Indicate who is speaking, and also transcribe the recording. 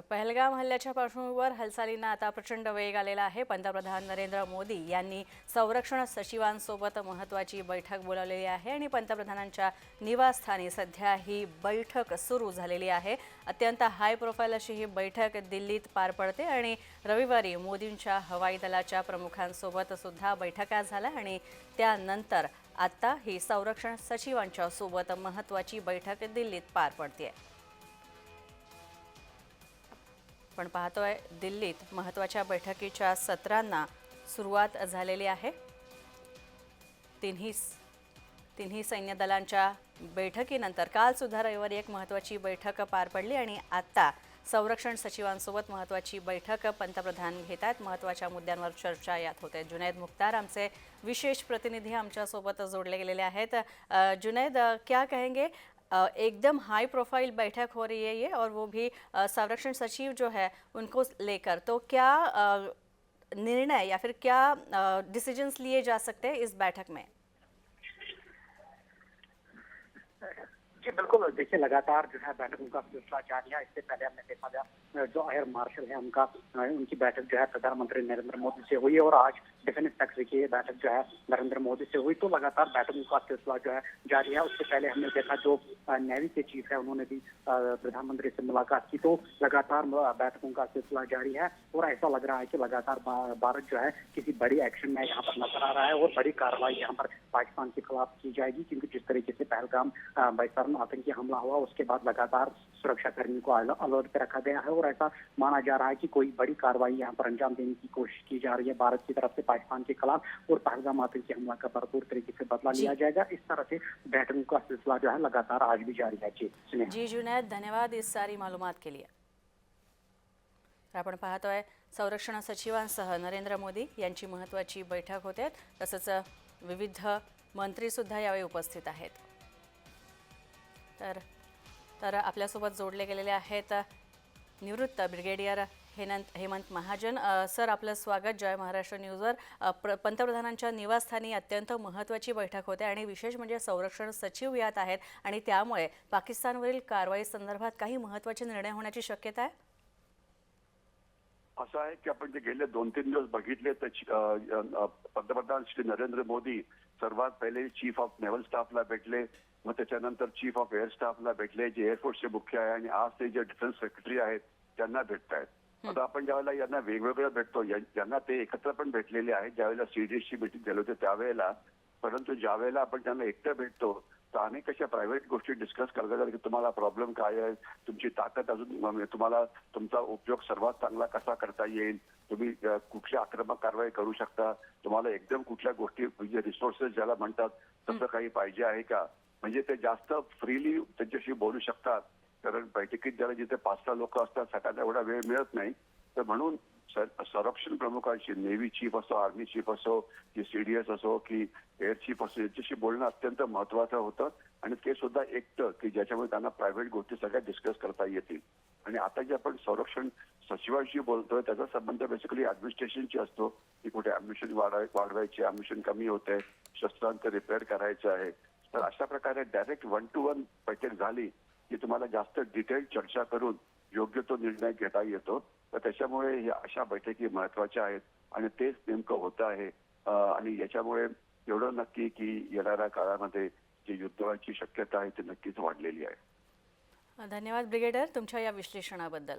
Speaker 1: पहलगाम हल्ल्याच्या पार्श्वभूमीवर हालचालींना आता प्रचंड वेग आलेला आहे. पंतप्रधान नरेंद्र मोदी यांनी संरक्षण सचिवांसोबत महत्त्वाची बैठक बोलावलेली आहे आणि पंतप्रधानांच्या निवासस्थानी सध्या ही बैठक सुरू झालेली आहे. अत्यंत हाय प्रोफाईल अशी ही बैठक दिल्लीत पार पडते आणि रविवारी मोदींच्या हवाई दलाच्या प्रमुखांसोबत सुद्धा बैठका झाल्या आणि त्यानंतर आत्ता ही संरक्षण सचिवांच्या सोबत महत्त्वाची बैठक दिल्लीत पार पडते आहे आपण पाहतोय दिल्लीत महत्त्वाच्या बैठकीच्या सत्रांना सुरुवात झालेली आहे. तिन्ही तिन्ही सैन्य दलांच्या बैठकीनंतर काल सुद्धा रविवारी एक महत्त्वाची बैठक पार पडली आणि आता संरक्षण सचिवांसोबत महत्त्वाची बैठक पंतप्रधान घेत आहेत महत्त्वाच्या मुद्द्यांवर चर्चा यात होते. जुनैद मुख्तार आमचे विशेष प्रतिनिधी आमच्यासोबत जोडले गेलेले आहेत. जुनैद क्या कहेंगे? एकदम हाई प्रोफ़ाइल बैठक हो रही है ये और वो भी संरक्षण सचिव जो है उनको लेकर। तो क्या निर्णय या फिर क्या डिसीजंस लिए जा सकते हैं इस बैठक में
Speaker 2: जी बिल्कुल देखिए लगातार जो है बैठकों का सिलसिला जारी है। इससे पहले हमने देखा था, जो एयर मार्शल है, उनका, उनकी बैठक जो है प्रधानमंत्री नरेंद्र मोदी से हुई और आज डिफेंस सेक्रेटरी की बैठक जो है नरेंद्र मोदी से हुई। तो लगातार बैठकों का सिलसिला जो है जारी है। उससे पहले हमने देखा जो नेवी के चीफ है, उन्होंने भी प्रधानमंत्री से मुलाकात की। तो लगातार बैठकों का सिलसिला जारी है और ऐसा लग रहा है कि लगातार भारत जो है किसी बड़ी एक्शन में यहाँ पर नज़र आ रहा है और बड़ी कार्रवाई यहाँ पर पाकिस्तान के खिलाफ की जाएगी, क्योंकि जिस तरीके से पहलगाम बैसरन आतंकी हमला हुआ उसके बाद लगातार सुरक्षा कर्मियों को अल- अलर्ट पे रखा गया है और ऐसा माना जा रहा है कि कोई बड़ी कार्रवाई यहाँ पर अंजाम देने की कोशिश की जा रही है। भारत की तरफ से पाकिस्तान के खिलाफ और पहलगाम आतंकी हमला का भरपूर तरीके से बदला। लिया जाएगा। इस तरह से बैठकों का सिलसिला जो है लगातार आज भी जारी है। जी
Speaker 1: जी जुनैद धन्यवाद इस सारी मालूमात के लिए। आपण पाहतोय संरक्षण सचिवांसह नरेंद्र मोदी यांची महत्त्वाची बैठक होते तसंच विविध मंत्रीसुद्धा यावेळी उपस्थित आहेत. तर तर आपल्यासोबत जोडले गेलेले आहेत निवृत्त ब्रिगेडियर हेनंत हेमंत महाजन सर आपलं स्वागत जय महाराष्ट्र न्यूजवर प्र पंतप्रधानांच्या निवासस्थानी अत्यंत महत्त्वाची बैठक होते आणि विशेष म्हणजे संरक्षण सचिव यात आहेत आणि त्यामुळे पाकिस्तानवरील कारवाई संदर्भात काही महत्त्वाचे निर्णय होण्याची शक्यता आहे?
Speaker 3: असं आहे की आपण जे गेले दोन तीन दिवस बघितले तर पंतप्रधान श्री नरेंद्र मोदी सर्वात पहिले चीफ ऑफ नेव्हल स्टाफला भेटले. मग त्याच्यानंतर चीफ ऑफ एअर स्टाफला भेटले जे एअरफोर्सचे मुख्य आहे आणि आज ते जे डिफेन्स सेक्रेटरी आहेत त्यांना भेटत आहेत. आता आपण ज्यावेळेला यांना वेगवेगळं भेटतो ज्यांना ते एकत्र पण भेटलेले आहेत. ज्यावेळेला सीडीएसची मिटिंग झाली होती त्यावेळेला परंतु ज्या वेळेला आपण त्यांना एकटं भेटतो अनेक अशा प्रायव्हेट गोष्टी डिस्कस करतात की तुम्हाला प्रॉब्लेम काय आहे? तुमची ताकद अजून म्हणजे तुम्हाला तुमचा उपयोग सर्वात चांगला कसा करता येईल? तुम्ही कुठल्या आक्रमक कारवाई करू शकता? तुम्हाला एकदम कुठल्या गोष्टी म्हणजे रिसोर्सेस ज्याला म्हणतात तसं काही पाहिजे आहे का? म्हणजे ते जास्त फ्रीली त्यांच्याशी बोलू शकतात. कारण बैठकीत ज्याला जिथे पाच सहा लोक असतात सगळ्यांना एवढा वेळ मिळत नाही. तर म्हणून संरक्षण प्रमुखांशी नेव्ही चीफ असो आर्मी चीफ असो की सीडीएस असो की एअर चीफ असो यांच्याशी बोलणं अत्यंत महत्वाचं होतं. आणि ते सुद्धा एकटं की ज्याच्यामुळे त्यांना प्रायव्हेट गोष्टी सगळ्या डिस्कस करता येतील. आणि आता जे आपण संरक्षण सचिवांशी बोलतोय त्याचा संबंध बेसिकली ऍडमिनिस्ट्रेशनशी असतो की कुठे ऍम्बिशन वाढवाय वाढवायची कमी होते शस्त्रांचं रिपेअर करायचं आहे. तर अशा प्रकारे डायरेक्ट वन टू वन बैठक झाली की तुम्हाला जास्त डिटेल चर्चा करून योग्य तो निर्णय घेता येतो. तर त्याच्यामुळे अशा बैठकी महत्त्वाच्या आहेत. आणि तेच नेमकं होतं आहे. आणि याच्यामुळे एवढं नक्की की येणाऱ्या काळामध्ये जी युद्धाची शक्यता आहे ती नक्कीच वाढलेली आहे.
Speaker 1: धन्यवाद ब्रिगेडर तुमच्या या विश्लेषणाबद्दल.